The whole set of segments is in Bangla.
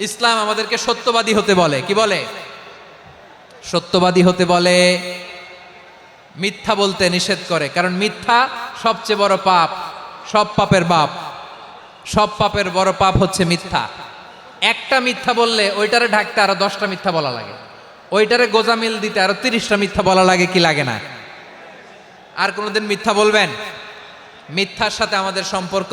ইসলাম আমাদেরকে সত্যবাদী হতে বলে। কি বলে? সত্যবাদী হতে বলে, মিথ্যা বলতে নিষেধ করে। কারণ মিথ্যা সবচেয়ে বড় পাপ, সব পাপের বাপ। সব পাপের বড় পাপ হচ্ছে মিথ্যা। একটা মিথ্যা বললে ওইটারে ঢাকতে আরও দশটা মিথ্যা বলা লাগে। ওইটারে গোজামিল দিতে আরও তিরিশটা মিথ্যা বলা লাগে কি লাগে না? আর কোনোদিন মিথ্যা বলবেন? মিথ্যার সাথে আমাদের সম্পর্ক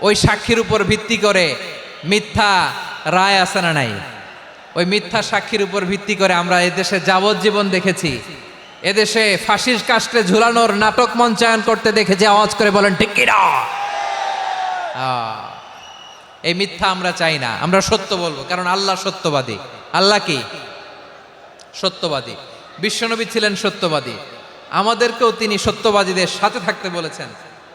ওই সাক্ষীর উপর ভিত্তি করে মিথ্যা রায় আছে না নাই? ওই মিথ্যা সাক্ষীর উপর ভিত্তি করে আমরা এদেশে যাবজ্জীবন দেখেছি। এদেশে ফাঁসির কাস্টে ঝুলানোর নাটক মঞ্চায়ন করতে দেখেছি, আওয়াজ করে বলেন, ঠিক কিনা এই মিথ্যা আমরা চাই না। আমরা সত্য বলব, কারণ আল্লাহ সত্যবাদী। আল্লাহ কি? সত্যবাদী। বিশ্বনবী ছিলেন সত্যবাদী। আমাদেরকেও তিনি সত্যবাদীদের সাথে থাকতে বলেছেন।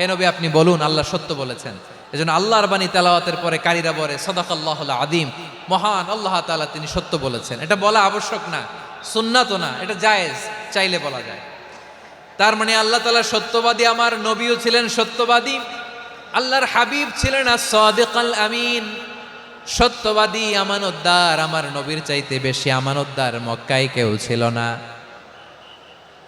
হে নবী, আপনি বলুন, আল্লাহ সত্য বলেছেন। এজন্য আল্লাহর বাণী তেলাওয়াতের পরে কারীরা বলে, সদাকাল্লাহুল আদিম মহান আল্লাহ তালা তিনি সত্য বলেছেন। এটা বলা আবশ্যক না, সুন্নাতও না, এটা জায়েজ, চাইলে বলা যায়। তার মানে আল্লাহ তালা সত্যবাদী, আমার নবীও ছিলেন সত্যবাদী, আল্লাহর হাবিব ছিলেন সাদিকাল আমিন। সত্যবাদী, আমানতদার, আমার নবীর চাইতে বেশি আমানতদার মক্কায় কেউ ছিল না।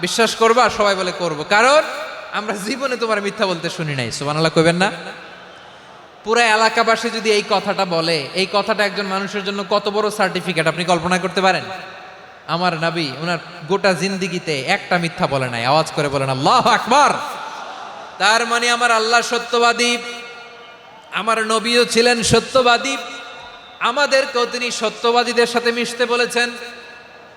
বিশ্বাস করবা, সবাই বলে করব। কারণ আমরা জীবনে তোমার মিথ্যা বলতে শুনি নাই, সুবহানাল্লাহ কইবেন না? পুরো এলাকাবাসী যদি এই কথাটা বলে, এই কথাটা একজন মানুষের জন্য কত বড় সার্টিফিকেট আপনি কল্পনা করতে পারেন? আমার নাবি ওনার গোটা জিন্দিগিতে একটা মিথ্যা বলে নাই, আওয়াজ করে বলেন, আল্লাহ আকবর! তার মানে আমার আল্লাহ সত্যবাদী, আমার নবীও ছিলেন সত্যবাদী, আমাদেরকেও তিনি সত্যবাদীদের সাথে মিশতে বলেছেন।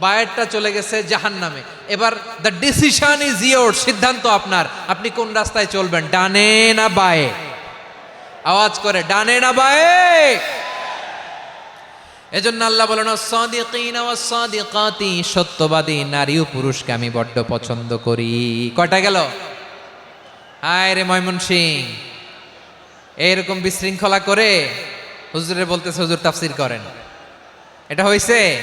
বায়েরটা চলে গেছে জাহান্নামে। এবার দ্য ডিসিশন ইজ ইয়োর সিদ্ধান্ত আপনার। আপনি কোন রাস্তায় চলবেন? ডানে না বায়ে? আওয়াজ করে, ডানে না বায়ে? এজন্য আল্লাহ বলেন সাদিকিনা ওয়াস সাদিকাতি সত্যবাদী নারী ও পুরুষকে আমি বড্ড পছন্দ করি। কয়টা গেল? হায় রে ময়মন সিং এইরকম বিশৃঙ্খলা করে হুজুরে বলতেছে, হুজুর, তাফসির করেন। এটা হয়েছে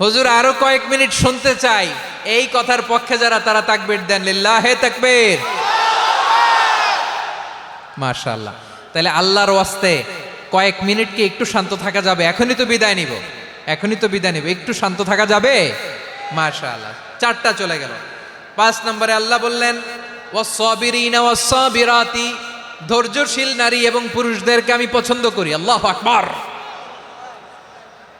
হুজুর, আরও কয়েক মিনিট শুনতে চাই। এই কথার পক্ষে যারা, তারা তাকবির দেন। লিল্লাহে তাকবীর। মাশাআল্লাহ। তাহলে আল্লাহর ওয়াস্তে কয়েক মিনিট কি একটু শান্ত থাকা যাবে? এখনই তো বিদায় নিব। এখনই তো বিদায় নিব। একটু শান্ত থাকা যাবে? মাশাআল্লাহ। চারটা চলে গেল। পাঁচ নম্বরে আল্লাহ বললেন ধৈর্যশীল নারী এবং পুরুষদেরকে আমি পছন্দ করি। আল্লাহু আকবার।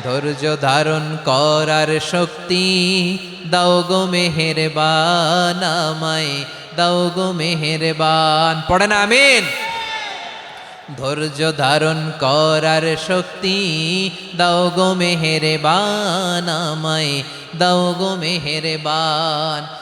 ধৈর্য ধারণ করার শক্তি, দাও গো মেহেরবান আমায়, দাও গো পড়ে না, আমিন। ধৈর্য ধারণ করার শক্তি, দাও গো মেহেরবান আমায়, দাও গো মেহেরবান।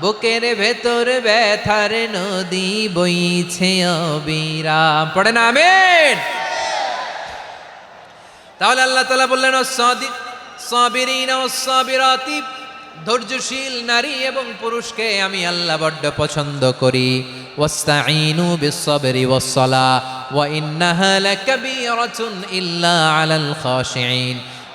বুকের ভেতর ব্যথার নদী বইছে অবিরাম। পড়ে না, আমেন। তাহলে আল্লাহ তালা বললেন সাবিরিন সাবিরাতি ধৈর্যশীল নারী এবং পুরুষকে আমি আল্লাহ বড্ড পছন্দ করি। ওয়াস্তাঈনু বিস-সাবরি ওয়াস-সালা ওয়া ইন্নাহা লাকাবীরাতুন ইল্লা আলাল খাশিঈন।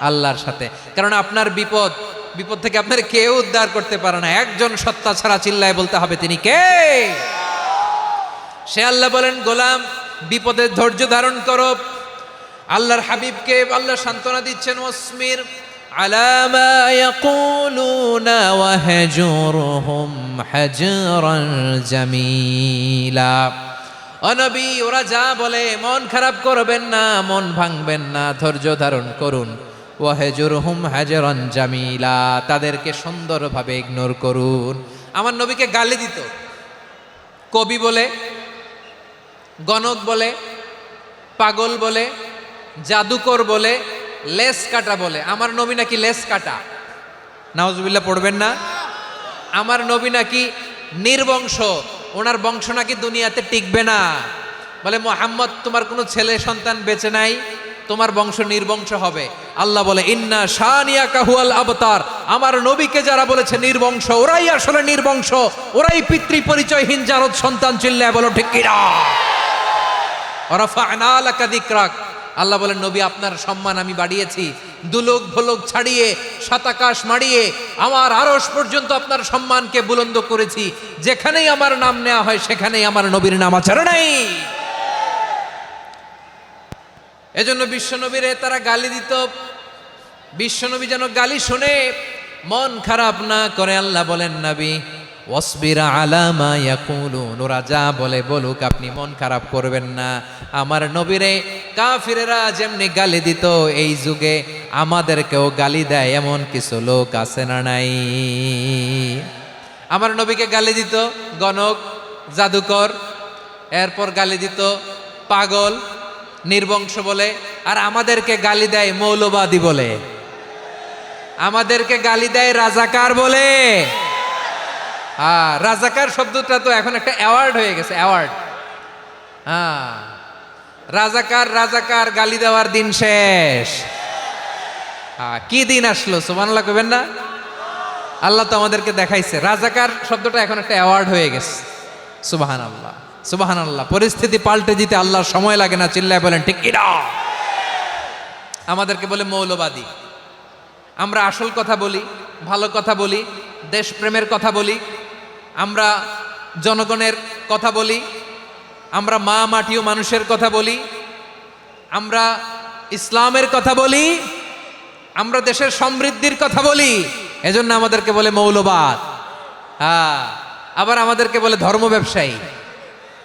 আল্লাহর সাথে। কারণ আপনার বিপদ বিপদ থেকে আপনার কেউ উদ্ধার করতে পারে না। একজন সত্তা ছাড়া চিল্লায় বলতে হবে, তিনি কে? সে আল্লাহ বলেন, গোলাম বিপদে ধৈর্য ধারণ করো। আল্লাহর হাবিবকে আল্লাহ সান্ত্বনা দিচ্ছেন ওসমির হাজরান জামিলা। অনবী ওরা যা বলে, মন খারাপ করবেন না, মন ভাঙবেন না, ধৈর্য ধারণ করুন। ওয়াহেজুরহুম হাজরান জামিলা, তাদেরকে সুন্দরভাবে ইগনোর করুন। আমার নবীকে গালি দিত। কবি বলে, গণক বলে, পাগল বলে, জাদুকর বলে, লেস কাটা বলে। আমার নবী নাকি লেস কাটা? নাওজবিল্লা পড়বেন না? আমার নবী নাকি নির্বংশ? ওনার বংশ নাকি দুনিয়াতে টিকবে না। বলে, মোহাম্মদ, তোমার কোনো ছেলে সন্তান বেঁচে নাই? তোমার বংশ নির্বংশ হবে। আল্লাহ বলে, ইন্না শানিয়া কাহুয়াল আবতার। আমার নবীকে যারা বলেছে নির্বংশ, ওরাই আসলে নির্বংশ। ওরাই পিতৃ পরিচয়হীন জারদ সন্তান চিল্লায় বলো, ঠিক যিকরাক আল্লাহ বলেন, নবী, আপনার সম্মান আমি বাড়িয়েছি। দুলোক ভোলক ছাড়িয়ে, সাতাকাশ মাড়িয়ে, আমার আরস পর্যন্ত আপনার সম্মানকে বুলন্দ করেছি। যেখানেই আমার নাম নেওয়া হয়, সেখানেই আমার নবীর নাম আচরণ নাই এজন্য বিশ্বনবীরে তারা গালি দিত। বিশ্বনবী যেন গালি শুনে, মন খারাপ না করে আল্লাহ বলেন, নবী, ওয়াসবিরা আলামা ইয়াকুলুন। ওরা যা বলে বলুক, আপনি মন খারাপ করবেন না। আমার নবীরে কাফিরেরা যেমনি গালি দিত, এই যুগে আমাদেরকেও গালি দেয় এমন কিছু লোক আছে না নাই। আমার নবীকে গালি দিত গণক, জাদুকর, এরপর গালি দিত পাগল নির্বংশ বলে, আর আমাদেরকে গালি দেয় মৌলবাদী বলে। আমাদেরকে গালি দেয় রাজাকার বলে। হ্যাঁ রাজাকার শব্দটা তো এখন একটা অ্যাওয়ার্ড হয়ে গেছে অ্যাওয়ার্ড হ্যাঁ রাজাকার রাজাকার, গালি দেওয়ার দিন শেষ। হ্যাঁ কি দিন আসলো সুমানাল্লাহ কবেন না? আল্লাহ তো আমাদেরকে দেখাইছে। রাজাকার শব্দটা এখন একটা অ্যাওয়ার্ড হয়ে গেছে সুবাহান আল্লাহ সুবাহান আল্লাহ পরিস্থিতি পাল্টে দিতে আল্লাহর সময় লাগে না, চিল্লায় বলেন, ঠিক কিনা? আমাদেরকে বলে মৌলবাদী। আমরা আসল কথা বলি, ভালো কথা বলি, দেশপ্রেমের কথা বলি, আমরা জনগণের কথা বলি, আমরা মা মাটিও মানুষের কথা বলি, আমরা ইসলামের কথা বলি, আমরা দেশের সমৃদ্ধির কথা বলি, এজন্য আমাদেরকে বলে মৌলবাদ। হ্যাঁ আবার আমাদেরকে বলে ধর্ম ব্যবসায়ী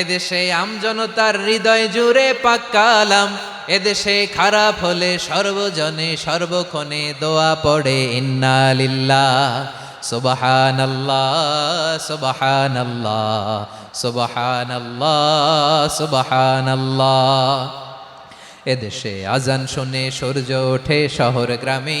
এদেশে আমজনতার হৃদয় জুড়ে পাক্কালাম এদেশে খারাপ হলে সর্বজনে সর্বক্ষণে দোয়া পড়ে, ইন্না লিল্লাহ, সুবহানাল্লাহ সুবহানাল্লাহ সুবহানাল্লাহ সুবহানাল্লাহ। এদেশে আজান শুনে সূর্য ওঠে শহর গ্রামে।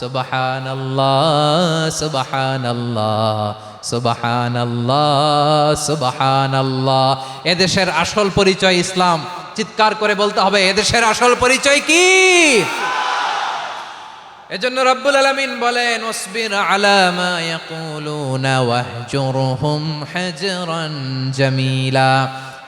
সুবাহান আল্লাহ সুবাহান আল্লাহ সুবাহান আল্লাহ এদেশের আসল পরিচয় ইসলাম। চিৎকার করে বলতে হবে, এদেশের আসল পরিচয় কি? এজন্য রব্বুল আলামিন বলেন ওসবির আলা মা ইয়াকুলুনা